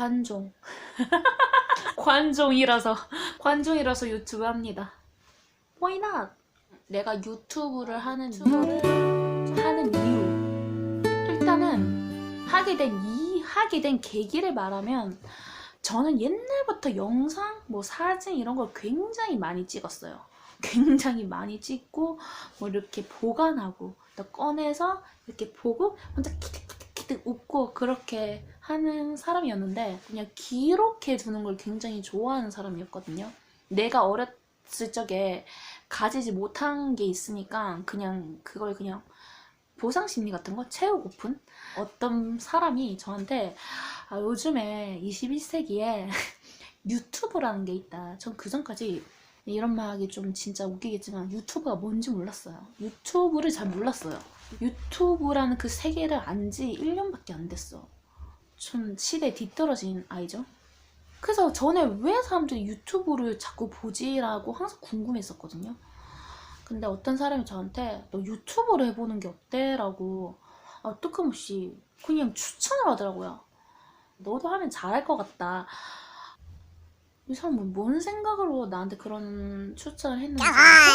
관종. 관종이라서 관종이라서 유튜브 합니다. Why not? 내가 유튜브를 하는 이유를 하는 이유. 일단은 하게 된 이 하게 된 계기를 말하면 저는 옛날부터 영상, 뭐 사진 이런 걸 굉장히 많이 찍었어요. 굉장히 많이 찍고 뭐 이렇게 보관하고 또 꺼내서 이렇게 보고 혼자 키득 키득키득 웃고 그렇게 하는 사람이었는데 그냥 기록해 두는 걸 굉장히 좋아하는 사람이었거든요. 내가 어렸을 적에 가지지 못한 게 있으니까 그냥 그걸 그냥 보상 심리 같은 거 채우고픈 어떤 사람이 저한테 아, 요즘에 21세기에 유튜브라는 게 있다. 전 그 전까지 이런 말 하기 좀 진짜 웃기겠지만 유튜브가 뭔지 몰랐어요. 유튜브를 잘 몰랐어요. 유튜브라는 그 세계를 안 지 1년밖에 안 됐어. 좀 시대에 뒤떨어진 아이죠. 그래서 전에 왜 사람들이 유튜브를 자꾸 보지라고 항상 궁금했었거든요. 근데 어떤 사람이 저한테 너 유튜브를 해보는 게 어때? 라고 아, 뜨끔없이 그냥 추천을 하더라고요. 너도 하면 잘할 것 같다. 이 사람은 뭔 생각으로 나한테 그런 추천을 했는지.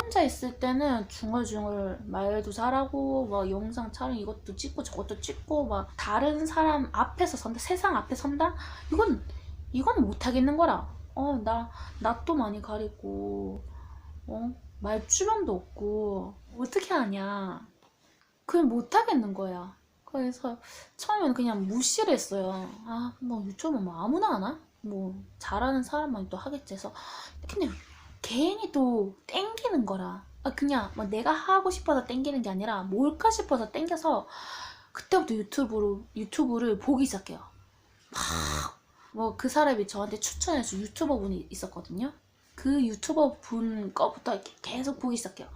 혼자 있을 때는 중얼중얼 말도 잘하고 막 영상 촬영 이것도 찍고 저것도 찍고 막 다른 사람 앞에서 선다 세상 앞에 선다? 이건 이건 못하겠는 거라. 어 나 낯도 많이 가리고 어 말주변도 없고 어떻게 하냐. 그냥 못하겠는 거야. 그래서 처음에는 그냥 무시를 했어요. 아 뭐 유튜브 뭐 아무나 하나 뭐 잘하는 사람만 또 하겠지 해서 근데 괜히 또 땡기는 거라 아, 그냥 뭐 내가 하고 싶어서 땡기는 게 아니라 뭘까 싶어서 땡겨서 그때부터 유튜브로 유튜브를 보기 시작해요 뭐 그 사람이 저한테 추천해준 유튜버 분이 있었거든요 그 유튜버 분 거부터 계속 보기 시작해요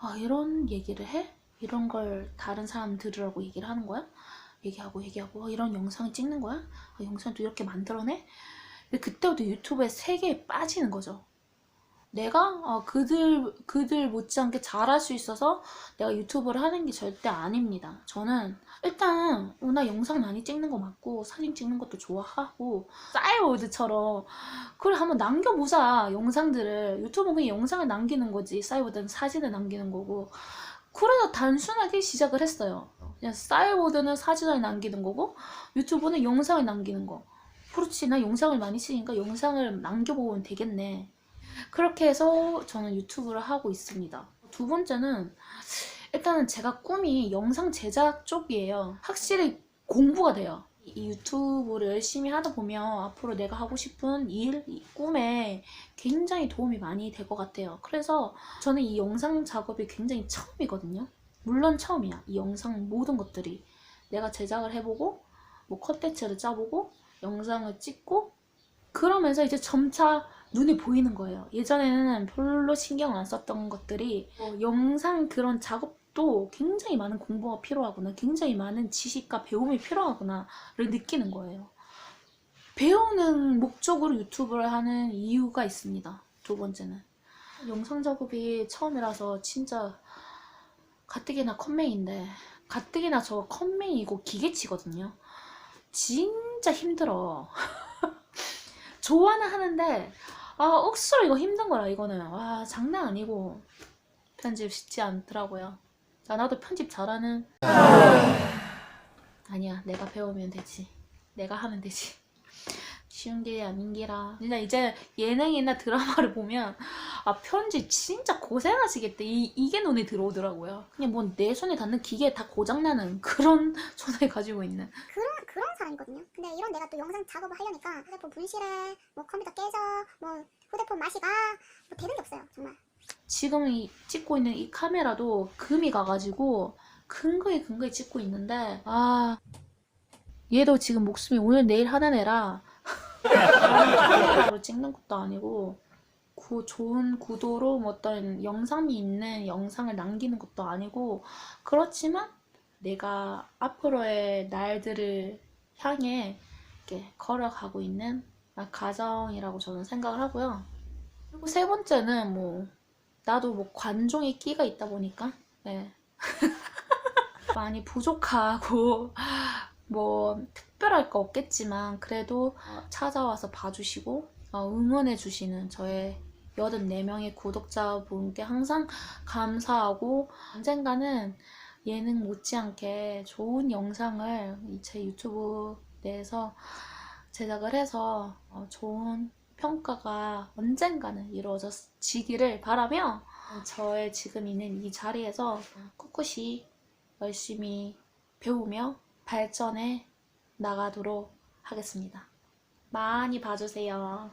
아 이런 얘기를 해? 이런 걸 다른 사람 들으라고 얘기를 하는 거야? 얘기하고 얘기하고 어, 이런 영상을 찍는 거야? 아, 영상도 이렇게 만들어내? 그때부터 유튜브의 세계에 빠지는 거죠. 내가 어, 그들 그들 못지않게 잘할 수 있어서 내가 유튜브를 하는 게 절대 아닙니다. 저는 일단 어, 나 영상 많이 찍는 거 맞고 사진 찍는 것도 좋아하고 싸이월드처럼 그걸 한번 남겨보자 영상들을 유튜브는 영상을 남기는 거지 싸이월드는 사진을 남기는 거고 그래서 단순하게 시작을 했어요. 그냥 싸이월드는 사진을 남기는 거고 유튜브는 영상을 남기는 거. 그렇지 나 영상을 많이 찍으니까 영상을 남겨보면 되겠네. 그렇게 해서 저는 유튜브를 하고 있습니다. 두 번째는 일단은 제가 꿈이 영상 제작 쪽이에요. 확실히 공부가 돼요. 이 유튜브를 열심히 하다 보면 앞으로 내가 하고 싶은 일, 이 꿈에 굉장히 도움이 많이 될 것 같아요. 그래서 저는 이 영상 작업이 굉장히 처음이거든요. 물론 처음이야. 이 영상 모든 것들이 내가 제작을 해보고 뭐 컷대체를 짜보고 영상을 찍고 그러면서 이제 점차 눈에 보이는 거예요. 예전에는 별로 신경 안 썼던 것들이 어, 영상 그런 작업 도 굉장히 많은 공부가 필요하구나, 굉장히 많은 지식과 배움이 필요하구나를 느끼는 거예요. 배우는 목적으로 유튜브를 하는 이유가 있습니다. 두 번째는 영상 작업이 처음이라서 진짜 가뜩이나 컴맹인데 가뜩이나 저 컴맹이고 기계치거든요. 진짜 힘들어. 좋아는 하는데 아 억수로 이거 힘든 거라 이거는 와 장난 아니고 편집 쉽지 않더라고요. 자 나도 편집 잘하는 아니야 내가 배우면 되지. 내가 하면 되지. 쉬운 게 아닌 기라. 진짜 이제 예능이나 드라마를 보면 아 편집 진짜 고생하시겠대 이, 이게 눈에 들어오더라고요. 그냥 뭐내 손에 닿는 기계 다 고장나는 그런 손을 가지고 있는 그런 그런 사람이거든요. 근데 이런 내가 또 영상 작업을 하려니까 휴대폰 분실해, 뭐 컴퓨터 깨져, 뭐 휴대폰 맛이 가, 뭐 되는 게 없어요 정말. 지금 이 찍고 있는 이 카메라도 금이 가가지고 근거에 근거에 찍고 있는데 아 얘도 지금 목숨이 오늘 내일 하는 애라 카메라로 찍는 것도 아니고 구, 좋은 구도로 뭐 어떤 영상이 있는 영상을 남기는 것도 아니고 그렇지만 내가 앞으로의 날들을 향해 이렇게 걸어가고 있는 가정이라고 저는 생각을 하고요. 그리고 세 번째는 뭐 나도 뭐 관종의 끼가 있다 보니까 네. 많이 부족하고 뭐 특별할 거 없겠지만 그래도 찾아와서 봐주시고 어, 응원해주시는 저의 84명의 구독자분께 항상 감사하고 언젠가는 예능 못지않게 좋은 영상을 이제 유튜브 내에서 제작을 해서 어, 좋은 평가가 언젠가는 이루어지기를 바라며 저의 지금 있는 이 자리에서 꿋꿋이 열심히 배우며 발전해 나가도록 하겠습니다. 많이 봐주세요.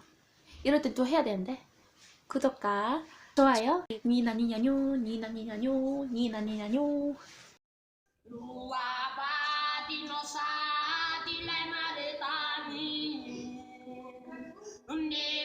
이럴 땐 또 해야 되는데 구독과 좋아요 니나니냐뇨 니나니냐뇨 니나니냐뇨 Luaba dinosa di maretani Unde